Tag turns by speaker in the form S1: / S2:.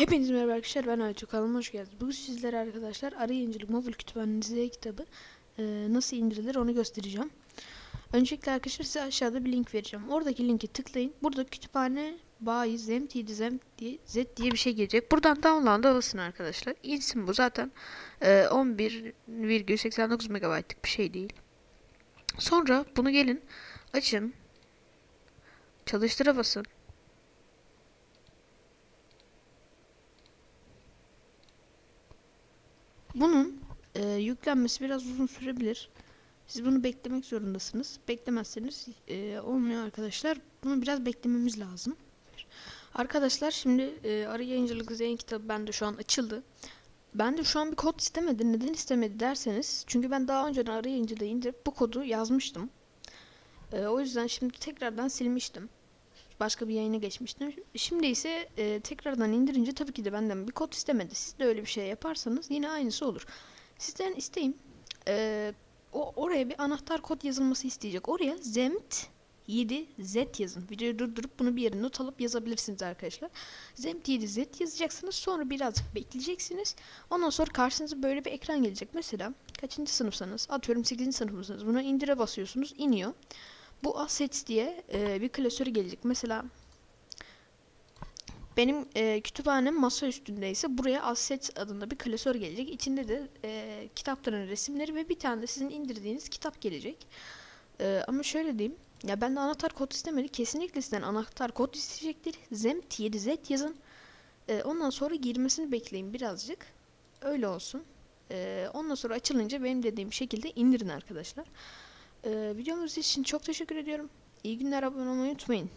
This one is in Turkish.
S1: Hepinize merhaba arkadaşlar ben Aytu kanalıma hoş geldiniz. Bugün sizlere arkadaşlar Arı Yayıncılık Mobil Kütüphanesi kitabı e, nasıl indirilir onu göstereceğim. Öncelikle arkadaşlar size aşağıda bir link vereceğim. Oradaki linki tıklayın. Burada kütüphane bayi zemtiydi zem diye z diye bir şey gelecek. Buradan download'a basın arkadaşlar. İnsin bu zaten e, 11,89 MB'lık bir şey değil. Sonra bunu gelin açın. Çalıştıra basın. Bunun e, yüklenmesi biraz uzun sürebilir. Siz bunu beklemek zorundasınız. Beklemezseniz e, olmuyor arkadaşlar. Bunu biraz beklememiz lazım. Arkadaşlar şimdi e, arı yayıncılık zeyn kitabı bende şu an açıldı. Ben de şu an bir kod istemedi. Neden istemedi derseniz. Çünkü ben daha önceden arı yayıncılığı indirip bu kodu yazmıştım. E, o yüzden şimdi tekrardan silmiştim. Başka bir yayına geçmiştim. Şimdi ise e, tekrardan indirince tabii ki de benden bir kod istemedi. Siz de öyle bir şey yaparsanız yine aynısı olur. Sizden isteğim e, o oraya bir anahtar kod yazılması isteyecek. Oraya zemt 7Z yazın. Videoyu durdurup bunu bir yere not alıp yazabilirsiniz arkadaşlar. Zemt 7Z yazacaksınız. Sonra birazcık bekleyeceksiniz. Ondan sonra karşınıza böyle bir ekran gelecek. Mesela kaçıncı sınıfsanız atıyorum 8. sınıfınız. Buna indire basıyorsunuz. iniyor. Bu assets diye e, bir klasörü gelecek. Mesela benim e, kütüphanem masa üstündeyse buraya assets adında bir klasör gelecek. İçinde de e, kitapların resimleri ve bir tane de sizin indirdiğiniz kitap gelecek. E, ama şöyle diyeyim. Ya ben de anahtar kod istemedi. Kesinlikle sizden anahtar kod isteyecektir. Zemt 7Z yazın. E, ondan sonra girmesini bekleyin birazcık. Öyle olsun. E, ondan sonra açılınca benim dediğim şekilde indirin arkadaşlar. Ee, için çok teşekkür ediyorum. İyi günler abone olmayı unutmayın.